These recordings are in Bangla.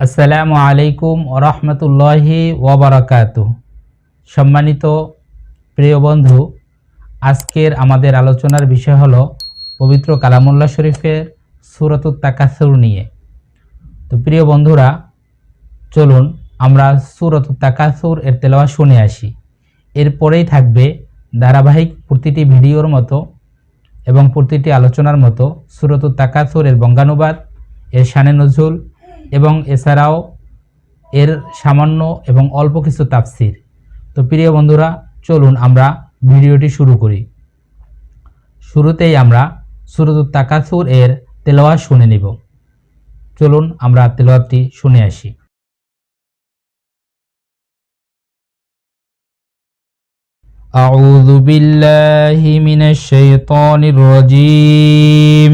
আসসালামু আলাইকুম রহমতুল্লাহি ওবরাকাত সম্মানিত প্রিয় বন্ধু, আজকের আমাদের আলোচনার বিষয় হলো পবিত্র কালামুল্লাহ শরীফের সুরতুত তাকাসুর নিয়ে। তো প্রিয় বন্ধুরা, চলুন আমরা সুরতুত তাকাসুর এর তেলাওয়া শুনে আসি। এরপরেই থাকবে ধারাবাহিক প্রতিটি ভিডিওর মতো এবং প্রতিটি আলোচনার মতো সুরতুত তাকাসুর এর বঙ্গানুবাদ, এর শানে নজরুল এবং এছাড়াও এর সামান্য এবং অল্প কিছু তাফসির তো প্রিয় বন্ধুরা চলুন আমরা ভিডিওটি শুরু করি শুরুতেই আমরা সুরতুত তাকাসুর এর তেলাওয়া শুনে নিব চলুন আমরা তেলাওয়াতটি শুনে আসি أعوذ بالله من الشيطان الرجيم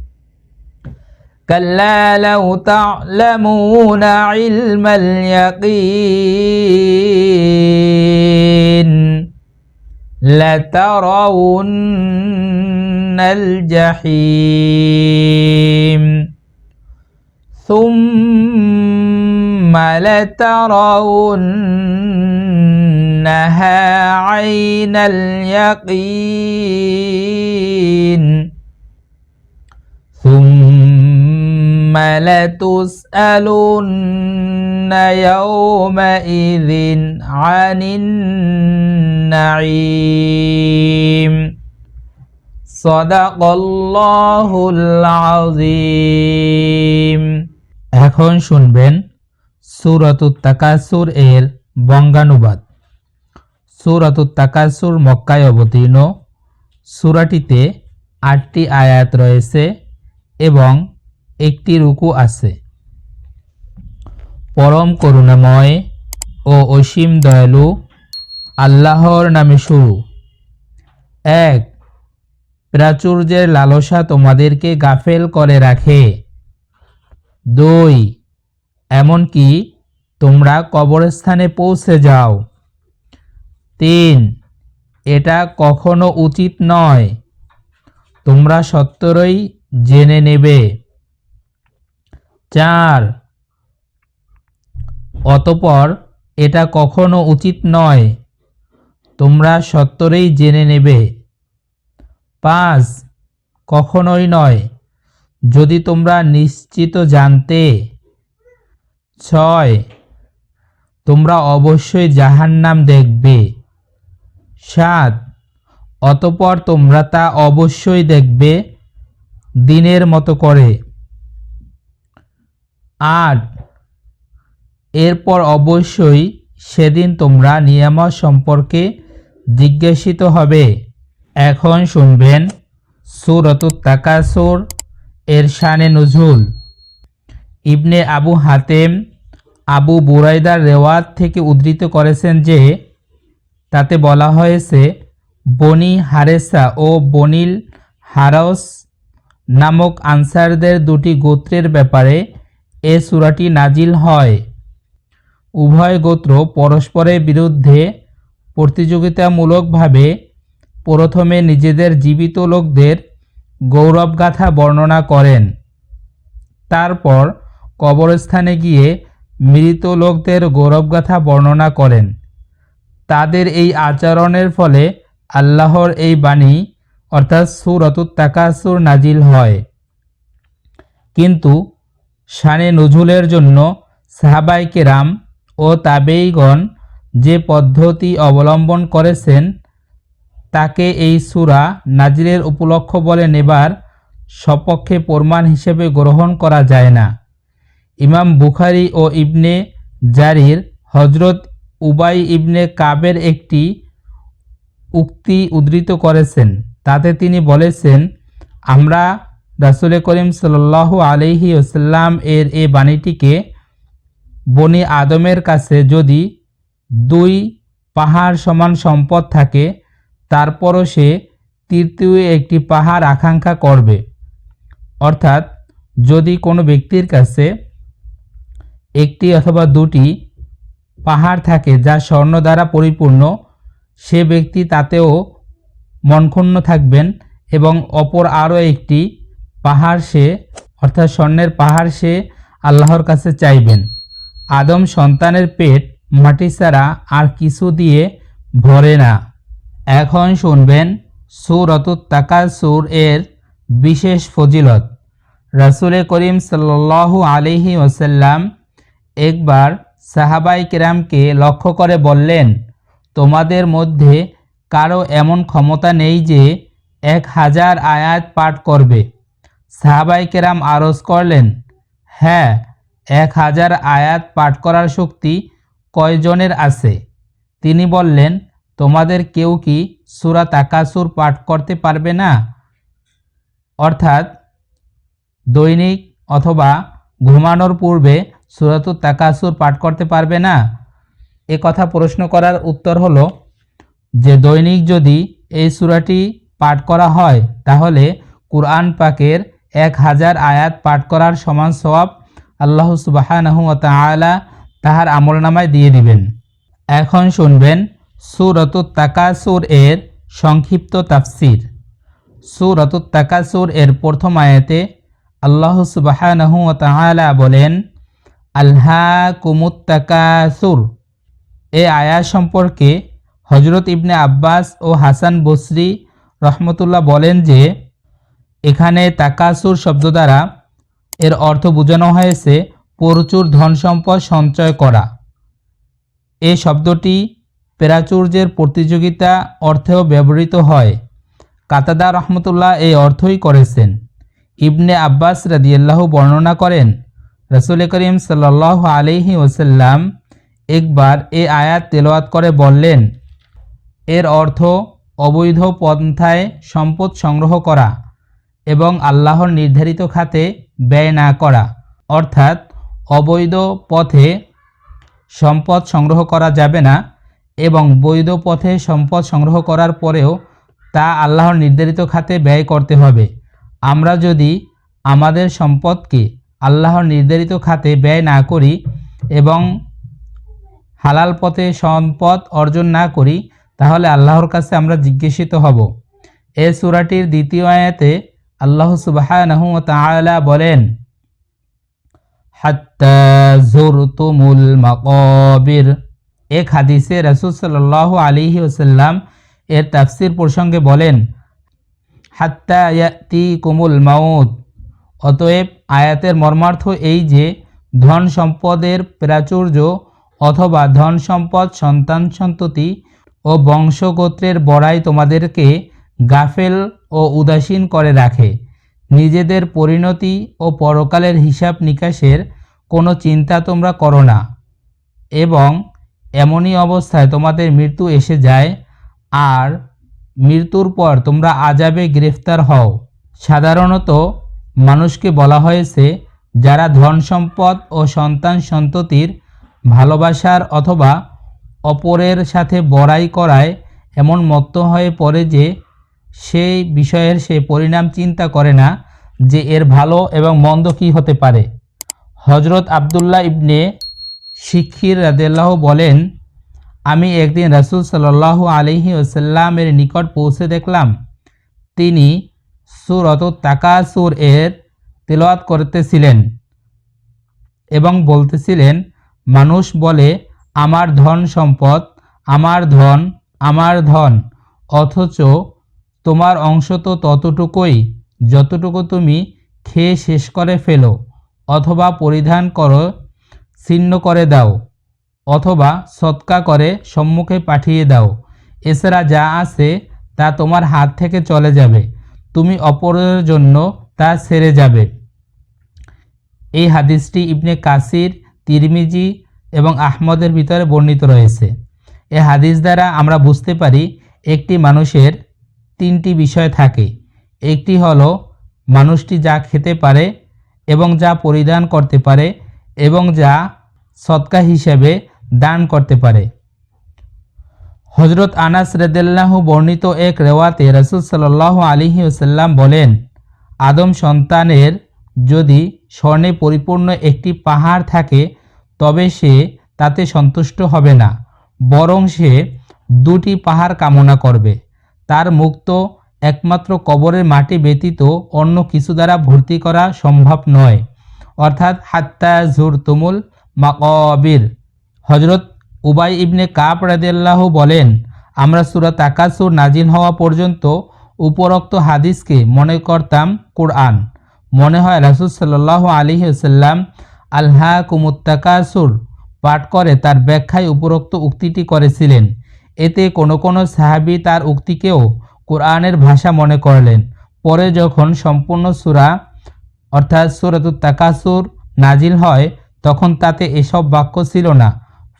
كلا لو تعلمون علم اليقين لترون الجحيم ثم لترونها عين اليقين ثم لتسألن يومئذ عن النعيم صدق الله العظيم এখন শুনবেন সুরাতুত তাকাসুর এর বঙ্গানুবাদ সুরাতুত তাকাসুর মক্কায় অবতীর্ণ সুরাটিতে আটটি আয়াত রয়েছে এবং একটি রুকু আছে। পরম করুণাময় ও অসীম দয়ালু আল্লাহর নামে শুরু। এক, প্রাচুর্যের লালসা তোমাদেরকে গাফেল করে রাখে। দুই, এমনকি তোমরা কবরস্থানে পৌঁছে যাও। তিন, এটা কখনো উচিত নয়। তোমরা সত্তরই জেনে নেবে। চার। অতপর এটা কখনো উচিত নয়। তোমরা সত্তরেই জেনে নেবে। পাঁচ। কখনোই নয়। যদি তোমরা নিশ্চিত জানতে। ছয়। তোমরা অবশ্যই জাহান্নাম দেখবে। সাত। অতপর তোমরা তা অবশ্যই দেখবে দিনের মতো করে। আট এরপর অবশ্যই সেদিন তোমরা নিয়ামত সম্পর্কে জিজ্ঞাসিত হবে। এখন শুনবেন সুরত তাকাসুর এর শানে নজুল। ইবনে আবু হাতেম আবু বুরাইদার রেওয়াত থেকে উদ্ধৃত করেছেন যে, তাতে বলা হয়েছে, বনি হারেসা ও বনিল হারস নামক আনসারদের দুটি গোত্রের ব্যাপারে এ সূরাটি নাজিল হয়। উভয় গোত্র পরস্পরের বিরুদ্ধে প্রতিযোগিতামূলকভাবে প্রথমে নিজেদের জীবিত লোকদের গৌরবগাথা বর্ণনা করেন। তারপর কবরস্থানে গিয়ে মৃত লোকদের গৌরবগাথা বর্ণনা করেন। তাদের এই আচরণের ফলে আল্লাহর এই বাণী, অর্থাৎ সুরতুত তাকাসুর, নাজিল হয়। কিন্তু শানে নজুলের জন্য সাহাবাই কেরাম ও তাবেইগণ যে পদ্ধতি অবলম্বন করেছেন, তাকে এই সুরা নাজিরের উপলক্ষ বলে নেবার সপক্ষে প্রমাণ হিসেবে গ্রহণ করা যায় না। ইমাম বুখারি ও ইবনে জারির হজরত উবাই ইবনে কাবের একটি উক্তি উদ্ধৃত করেছেন। তাতে তিনি বলেছেন, আমরা রাসুল করিম সাল্লাহ আলহি ওসাল্লাম এর এই বাণীটিকে বনি আদমের কাছে যদি দুই পাহাড় সমান সম্পদ থাকে, তারপরও সে তৃতীয় একটি পাহাড় আকাঙ্ক্ষা করবে। অর্থাৎ যদি কোনো ব্যক্তির কাছে একটি অথবা দুটি পাহাড় থাকে যা স্বর্ণ দ্বারা পরিপূর্ণ, সে ব্যক্তি তাতেও মনক্ষুণ্ণ থাকবেন এবং অপর আরও একটি পাহাড় সে, অর্থাৎ স্বর্ণের পাহাড় সে আল্লাহর কাছে চাইবেন। আদম সন্তানের পেট মাটি ছাড়া আর কিছু দিয়ে ভরে না। এখন শুনবেন সুরত তাকাসুর এর বিশেষ ফজিলত। রাসুলে করিম সাল্লাল্লাহু আলিহি ওসাল্লাম একবার সাহাবাই কেরামকে লক্ষ্য করে বললেন, তোমাদের মধ্যে কারও এমন ক্ষমতা নেই যে এক হাজার আয়াত পাঠ করবে। সাহাবাই কেরাম আরজ করলেন হ্যাঁ এক হাজার আয়াত পাঠ করার শক্তি কয়জনের আছে? তিনি বললেন, তোমাদের কেউ কি সুরা তাকাসুর পাঠ করতে পারবে না? অর্থাৎ দৈনিক অথবা ঘুমানোর পূর্বে সুরাতুর তাকাসুর পাঠ করতে পারবে না? এ কথা প্রশ্ন করার উত্তর হলো যে, দৈনিক যদি এই সুরাটি পাঠ করা হয়, তাহলে কুরআন পাকের এক হাজার আয়াত পাঠ করার সমান সওয়াব আল্লাহ সুবাহানহু তাহার আমলনামায় দিয়ে দিবেন। এখন শুনবেন সুরত তাকাসুর এর সংক্ষিপ্ত তাফসির। সুরত তাকাসুর এর প্রথম আয়াতে আল্লাহ সুবাহানহু বলেন আল্হা কুমুত্তাকাসুর এ আয়া সম্পর্কে হজরত ইবনে আব্বাস ও হাসান বসরি রহমতুল্লাহ বলেন যে এখানে তাকাসুর শব্দ দ্বারা এর অর্থ বোঝানো হয়েছে প্রচুর ধন সম্পদ সঞ্চয় করা। এ শব্দটি প্রাচুর্যের প্রতিযোগিতা অর্থেও ব্যবহৃত হয়। কাতাদা রহমতুল্লাহ এই অর্থই করেছেন। ইবনে আব্বাস রাদিয়াল্লাহ বর্ণনা করেন, রসুল করিম সাল্লাহ আলিহি ওসাল্লাম একবার এ আয়াত তেলোয়াত করে বললেন, এর অর্থ অবৈধ পন্থায় সম্পদ সংগ্রহ করা। এবং আল্লাহর নির্ধারিত খাতে ব্যয় না করা। অর্থাৎ অবৈধ পথে সম্পদ সংগ্রহ করা যাবে না এবং বৈধ পথে সম্পদ সংগ্রহ করার পরেও তা আল্লাহর নির্ধারিত খাতে ব্যয় করতে হবে। আমরা যদি আমাদের সম্পদকে আল্লাহর নির্ধারিত খাতে ব্যয় না করি এবং হালাল পথে সম্পদ অর্জন না করি, তাহলে আল্লাহর কাছে আমরা জিজ্ঞাসিত হব। এ সুরাটির দ্বিতীয় আয়াতে আল্লাহ সুবাহ বলেন, হাত্তা জুরতুমুল মাকবির। এক হাদিসে রসুল সাল্লাহ আলিহি ওসাল্লাম এর তাফসির প্রসঙ্গে বলেন, হাত্তা ইয়াতি কুমুল মাউদ অতএব আয়াতের মর্মার্থ এই যে, ধন সম্পদের প্রাচুর্য অথবা ধন সম্পদ সন্তান সন্ততি ও বংশগোত্রের বড়াই তোমাদেরকে গাফেল ও উদাসীন করে রাখে। নিজেদের পরিণতি ও পরকালের হিসাব নিকাশের কোনো চিন্তা তোমরা করো না। এবং এমনই অবস্থায় তোমাদের মৃত্যু এসে যায়, আর মৃত্যুর পর তোমরা আজাবে গ্রেফতার হও। সাধারণত মানুষকে বলা হয়েছে, যারা ধন সম্পদ ও সন্তান সন্ততির ভালোবাসার অথবা অপরের সাথে বড়াই করায় এমন মত্ত হয়ে পড়ে যে সেই বিষয়ের সে পরিণাম চিন্তা করে না যে এর ভালো এবং মন্দ কী হতে পারে। হজরত আবদুল্লাহ ইবনে শিক্ষির রাদেল্লাহ বলেন, আমি একদিন রাসুল সাল্লাহ আলহি ওসাল্লামের নিকট পৌঁছে দেখলাম, তিনি সুরত তাকাসুর এর তেলাওয়াত করতেছিলেন এবং বলতেছিলেন, মানুষ বলে, আমার ধন সম্পদ, আমার ধন আমার ধন, অথচ তোমার অংশ তো ততটুকুই, যতটুকু তুমি খেয়ে শেষ করে ফেলো, অথবা পরিধান করো, ছিন্ন করে দাও, অথবা সৎকা করে সম্মুখে পাঠিয়ে দাও। এছাড়া যা আছে তা তোমার হাত থেকে চলে যাবে, তুমি অপরের জন্য তা সেরে যাবে। এই হাদিসটি ইবনে কাসির, তিরমিজি এবং আহমদের ভিতরে বর্ণিত রয়েছে। এ হাদিস দ্বারা আমরা বুঝতে পারি, একটি মানুষের তিনটি বিষয় থাকে। একটি হলো, মানুষটি যা খেতে পারে এবং যা পরিধান করতে পারে এবং যা সৎকা হিসেবে দান করতে পারে। হজরত আনাস রেদেল্লাহু বর্ণিত এক রেওয়াতে রসুল সাল্লাহ আলিহি ওসাল্লাম বলেন, আদম সন্তানের যদি স্বর্ণে পরিপূর্ণ একটি পাহাড় থাকে, তবে সে তাতে সন্তুষ্ট হবে না, বরং সে দুটি পাহাড় কামনা করবে। তার মুক্ত একমাত্র কবরের মাটি ব্যতীত অন্য কিছু দ্বারা ভর্তি করা সম্ভব নয়। অর্থাৎ হাত্তা জুর তুমুল মাকবির। হজরত উবাই ইবনে কাপ রাদিয়াল্লাহ বলেন, আমরা সুরাত আকাসুর নাজিল হওয়া পর্যন্ত উপরোক্ত হাদিসকে মনে করতাম কোরআন। মনে হয় রাসুল সাল্লাহ আলী সাল্লাম আল্লাহ কুমুত্তাকাসুর পাঠ করে তার ব্যাখ্যায় উপরোক্ত উক্তিটি করেছিলেন। এতে কোনো কোনো সাহাবি তার উক্তিকেও কোরআনের ভাষা মনে করলেন। পরে যখন সম্পূর্ণ সুরা, অর্থাৎ সুরাতুত তাকাসুর নাজিল হয়, তখন তাতে এসব বাক্য ছিল না।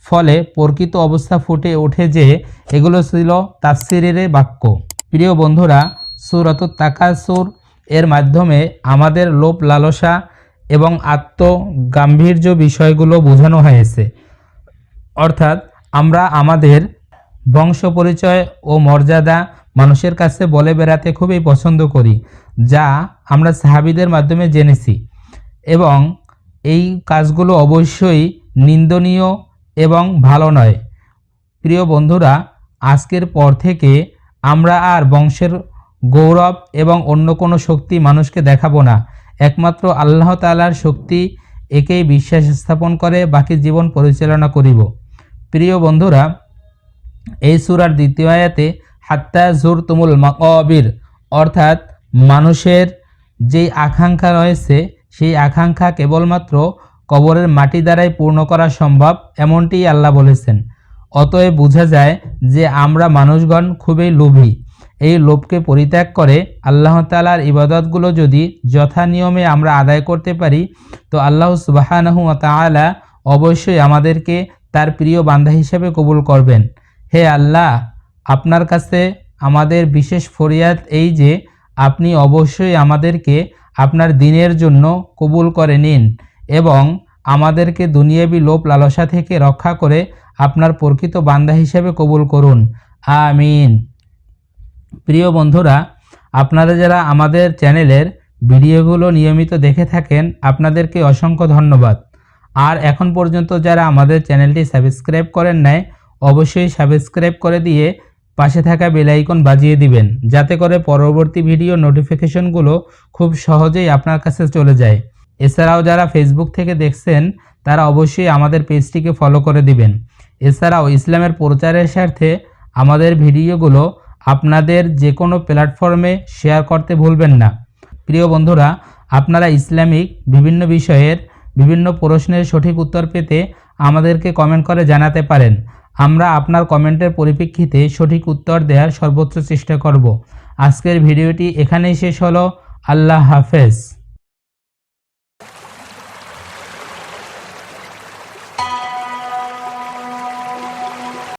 ফলে প্রকৃত অবস্থা ফুটে ওঠে যে এগুলো ছিল তাফসিরের বাক্য। প্রিয় বন্ধুরা, সুরাতুত তাকাসুর এর মাধ্যমে আমাদের লোভ লালসা এবং আত্মগাম্ভীর্য বিষয়গুলো বোঝানো হয়েছে। অর্থাৎ আমরা আমাদের বংশ পরিচয় ও মর্যাদা মানুষের কাছে বলে বেড়াতে খুবই পছন্দ করি, যা আমরা সাহাবিদের মাধ্যমে জেনেছি। এবং এই কাজগুলো অবশ্যই নিন্দনীয় এবং ভালো নয়। প্রিয় বন্ধুরা, আজকের পর থেকে আমরা আর বংশের গৌরব এবং অন্য কোনো শক্তি মানুষকে দেখাবো না। একমাত্র আল্লাহ তালার শক্তি একেই বিশ্বাস স্থাপন করে, বাকি জীবন পরিচালনা করিব। প্রিয় বন্ধুরা এই সুরার দ্বিতীয় আয়াতে, হাত্তা জুর তুমুল মাকবির অর্থাৎ মানুষের যেই আকাঙ্ক্ষা রয়েছে, সেই আকাঙ্ক্ষা কেবলমাত্র কবরের মাটি দ্বারাই পূর্ণ করা সম্ভব এমনটিই আল্লাহ বলেছেন। অতএব বোঝা যায় যে আমরা মানুষগণ খুবই লোভী। এই লোভকে পরিত্যাগ করে আল্লাহ তালার ইবাদতগুলো যদি যথা নিয়মে আমরা আদায় করতে পারি, তো আল্লাহ সুবাহানহু তালা অবশ্যই আমাদেরকে তার প্রিয় বান্ধা হিসেবে কবুল করবেন। হে আল্লাহ, আপনার কাছে আমাদের বিশেষ ফরিয়াদ এই যে, আপনি অবশ্যই আমাদেরকে আপনার দিনের জন্য কবুল করে নিন এবং আমাদেরকে দুনিয়াবি লোভ লালসা থেকে রক্ষা করে আপনার প্রকৃত বান্দা হিসেবে কবুল করুন। আমিন। প্রিয় বন্ধুরা, আপনারা যারা আমাদের চ্যানেলের ভিডিওগুলো নিয়মিত দেখে থাকেন, আপনাদেরকে অসংখ্য ধন্যবাদ। আর এখন পর্যন্ত যারা আমাদের চ্যানেলটি সাবস্ক্রাইব করেন নাই অবশ্যই সাবস্ক্রাইব করে দিয়ে পাশে থাকা বেলাইকন বাজিয়ে দিবেন, যাতে করে পরবর্তী ভিডিও নোটিফিকেশনগুলো খুব সহজেই আপনার কাছে চলে যায়। এছাড়াও যারা ফেসবুক থেকে দেখছেন, তারা অবশ্যই আমাদের পেজটিকে ফলো করে দিবেন। এছাড়াও ইসলামের প্রচারের স্বার্থে আমাদের ভিডিওগুলো আপনাদের যে কোনো প্ল্যাটফর্মে শেয়ার করতে ভুলবেন না। প্রিয় বন্ধুরা, আপনারা ইসলামিক বিভিন্ন বিষয়ের বিভিন্ন প্রশ্নের সঠিক উত্তর পেতে আমাদেরকে কমেন্ট করে জানাতে পারেন। আমরা আপনার কমেন্টের পরিপ্রেক্ষিতে সঠিক উত্তর দেওয়ার সর্বোচ্চ চেষ্টা করব। আজকের ভিডিওটি এখানেই শেষ হলো। আল্লাহ হাফেজ।